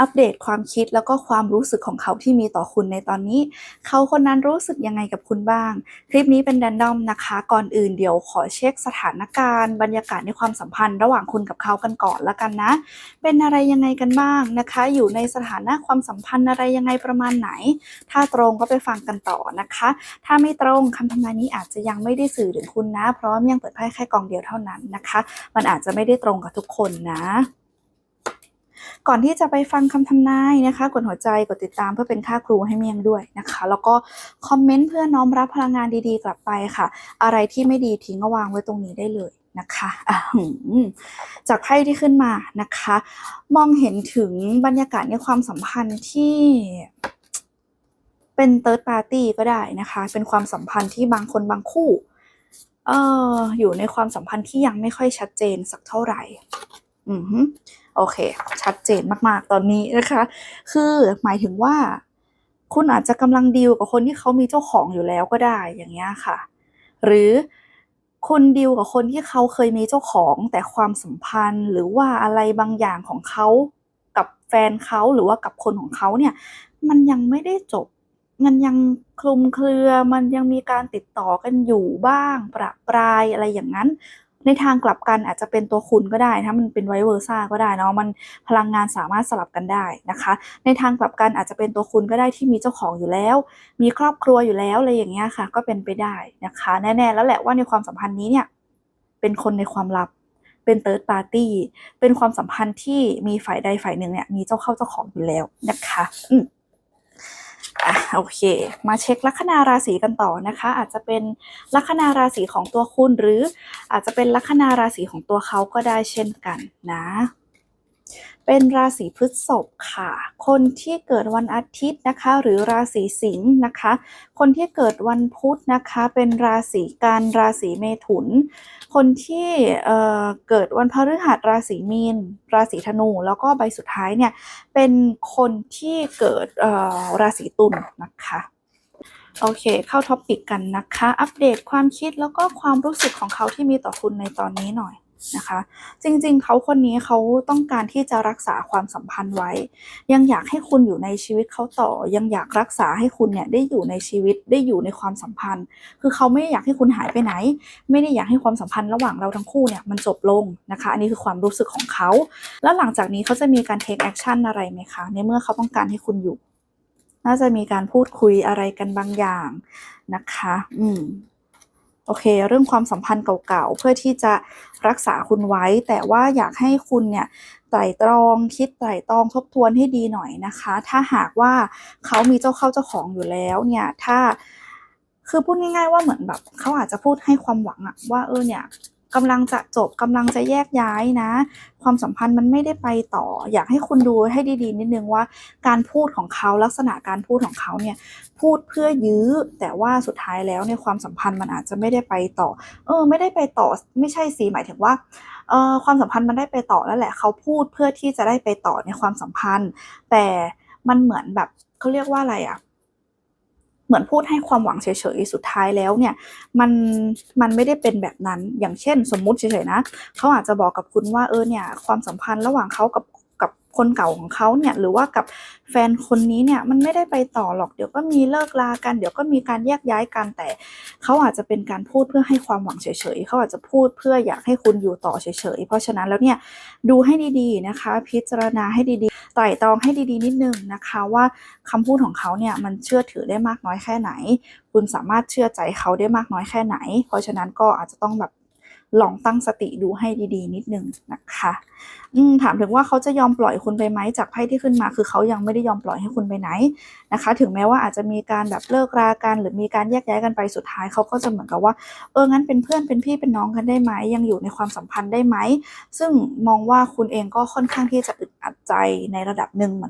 อัปเดตความคิดแล้วก็ความรู้สึกของเขาที่มีต่อคุณในตอนนี้ เขาคนนั้นรู้สึกยังไงกับคุณบ้าง คลิปนี้เป็นแรนดอมนะคะ ก่อนอื่นเดี๋ยวขอเช็คสถานการณ์ บรรยากาศในความสัมพันธ์ ระหว่างคุณกับเขากันก่อนละกันนะ เป็นอะไรยังไงกันบ้างนะคะ อยู่ในสถานะความสัมพันธ์อะไรยังไงประมาณไหน ถ้าตรงก็ไปฟังกันต่อนะคะ ถ้าไม่ตรงคำทำนายนี้อาจจะยังไม่ได้สื่อถึงคุณนะ เพราะว่ายังเปิดไพ่แค่กองเดียวเท่านั้นนะคะ มันอาจจะไม่ได้ตรงกับทุกคนนะ ก่อนที่จะไปฟังคำทำนายนะคะ กดหัวใจกดติดตามเพื่อเป็นค่าครูให้เมียงด้วยนะคะ แล้วก็คอมเมนต์เพื่อน้อมรับพลังงานดีๆ กลับไปค่ะ อะไรที่ไม่ดีทิ้งก็วางไว้ตรงนี้ได้เลยนะคะจากไพ่ที่ขึ้นมานะคะ มองเห็นถึงบรรยากาศในความสัมพันธ์ที่เป็นเติร์ดปาร์ตี้ก็ได้นะคะ เป็นความสัมพันธ์ที่บางคนบางคู่เอออยู่ในความสัมพันธ์ที่ยังไม่ค่อยชัดเจนสักเท่าไหร่ อือฮึโอเค ชัดเจนมากๆ ตอนนี้นะคะ คือหมายถึงว่า คุณอาจจะกำลังดีลกับคนที่เขามีเจ้าของอยู่แล้วก็ได้อย่างเงี้ยค่ะ หรือคุณดีลกับคนที่เขาเคยมีเจ้าของแต่ความสัมพันธ์ หรือว่าอะไรบางอย่างของเขากับแฟนเขาหรือว่ากับคนของเขาเนี่ย มันยังไม่ได้จบ มันยังคลุมเครือ มันยังมีการติดต่อกันอยู่บ้าง ประปรายอะไรอย่างนั้น ในทางกลับกันอาจจะเป็นตัวคุณก็ได้ถ้ามันเป็นไวเวอร์ซ่าก็ได้เนาะมันพลังงานสามารถสลับกันได้นะคะ ในทางกลับกันอาจจะเป็นตัวคุณก็ได้ที่มีเจ้าของอยู่แล้ว มีครอบครัวอยู่แล้วอะไรอย่างเงี้ยค่ะ ก็เป็นไปได้นะคะ แน่ๆแล้วแหละว่าในความสัมพันธ์นี้เนี่ยเป็นคนในความลับเป็นเติร์ดปาร์ตี้เป็นความสัมพันธ์ที่มีฝ่ายใดฝ่ายหนึ่งเนี่ยมีเจ้าเข้าเจ้าของอยู่แล้วนะคะ อืม อะโอเค มาเช็คลัคนาราศีกันต่อนะคะ อาจจะเป็นลัคนาราศีของตัวคุณหรืออาจจะเป็นลัคนาราศีของตัวเขาก็ได้เช่นกันนะ เป็นราศีพฤษภค่ะ คนที่เกิดวันอาทิตย์นะคะ หรือราศีสิงห์นะคะ คนที่เกิดวันพุธนะคะ เป็นราศีกันราศีเมถุน คนที่เเกิดวันพฤหัสราศีมีน ราศีธนู แล้วก็ใบสุดท้ายเนี่ย เป็นคนที่เกิดราศีตุลนะคะโอเค เข้าท็อปปิกกันนะคะ อัปเดตความคิดแล้วก็ความรู้สึกของเขาที่มีต่อคุณในตอนนี้หน่อย นะคะ จริงๆ เขาคนนี้เขาต้องการที่จะรักษาความสัมพันธ์ไว้ ยังอยากให้คุณอยู่ในชีวิตเขาต่อ ยังอยากรักษาให้คุณเนี่ยได้อยู่ในชีวิตได้อยู่ในความสัมพันธ์ คือเขาไม่ได้อยากให้คุณหายไปไหน ไม่ได้อยากให้ความสัมพันธ์ระหว่างเราทั้งคู่เนี่ยมันจบลงนะคะ อันนี้คือความรู้สึกของเขา แล้วหลังจากนี้เขาจะมีการ take action อะไรไหมคะ ในเมื่อเขาต้องการให้คุณอยู่ น่าจะมีการพูดคุยอะไรกันบางอย่างนะคะ อืม โอเค เรื่องความสัมพันธ์เก่าๆ เพื่อที่จะรักษาคุณไว้ แต่ว่าอยากให้คุณเนี่ยไตร่ตรองคิดไตร่ตรองทบทวนให้ดีหน่อยนะคะ ถ้าหากว่าเขามีเจ้าเข้าเจ้าของอยู่แล้วเนี่ยถ้าคือพูดง่ายๆว่าเหมือนแบบเขาอาจจะพูดให้ความหวังอะว่าเออเนี่ย กำลังจะจบกำลังจะแยกย้ายนะ ความสัมพันธ์มันไม่ได้ไปต่อ อยากให้คุณดูให้ดีๆนิดนึงว่า การพูดของเขาลักษณะการพูดของเขาเนี่ยพูดเพื่อยื้อ แต่ว่าสุดท้ายแล้วเนี่ยความสัมพันธ์มันอาจจะไม่ได้ไปต่อ เออ ไม่ได้ไปต่อไม่ใช่สิหมายถึงว่าเออความสัมพันธ์มันได้ไปต่อแล้วแหละ เขาพูดเพื่อที่จะได้ไปต่อในความสัมพันธ์ แต่มันเหมือนแบบเขาเรียกว่าอะไรอะ เหมือนพูดให้ความหวังเฉยๆ สุดท้ายแล้วเนี่ยมันมันไม่ได้เป็นแบบนั้นอย่างเช่น สมมุติเฉยๆนะเขาอาจจะบอกกับคุณว่าเออเนี่ยความสัมพันธ์ระหว่างเขากับกับ คนเก่าของเขาเนี่ยหรือว่ากับแฟนคนนี้เนี่ยมันไม่ได้ไปต่อหรอกเดี๋ยวก็มีเลิกลากัน เดี๋ยวก็มีการแยกย้ายกันแต่เขาอาจจะเป็นการพูดเพื่อให้ความหวังเฉยๆเขาอาจจะพูดเพื่ออยากให้คุณอยู่ต่อเฉยๆเพราะฉะนั้นแล้วเนี่ยดูให้ดีๆนะคะ พิจารณาให้ดีๆไต่ตองให้ดีๆนิดนึงนะคะว่าคำพูดของเขาเนี่ยมันเชื่อถือได้มากน้อยแค่ไหน คุณสามารถเชื่อใจเขาได้มากน้อยแค่ไหน เพราะฉะนั้นก็อาจจะต้องแบบ ลองตั้งสติดูให้ดีๆ นิดนึงนะคะถามถึงว่าเขาจะยอมปล่อยคุณไปไหมจากไพ่ที่ขึ้นมา คือเขายังไม่ได้ยอมปล่อยให้คุณไปไหนนะคะ ถึงแม้ว่าอาจจะมีการแบบเลิกรากันหรือมีการแยกย้ายกันไปสุดท้ายเขาก็จะเหมือนกับว่า เอองั้นเป็นเพื่อนเป็นพี่เป็นน้องกันได้ไหมยังอยู่ในความสัมพันธ์ได้ไหมซึ่งมองว่าคุณเองก็ค่อนข้างที่จะอึดอัดใจในระดับหนึ่งเหมือน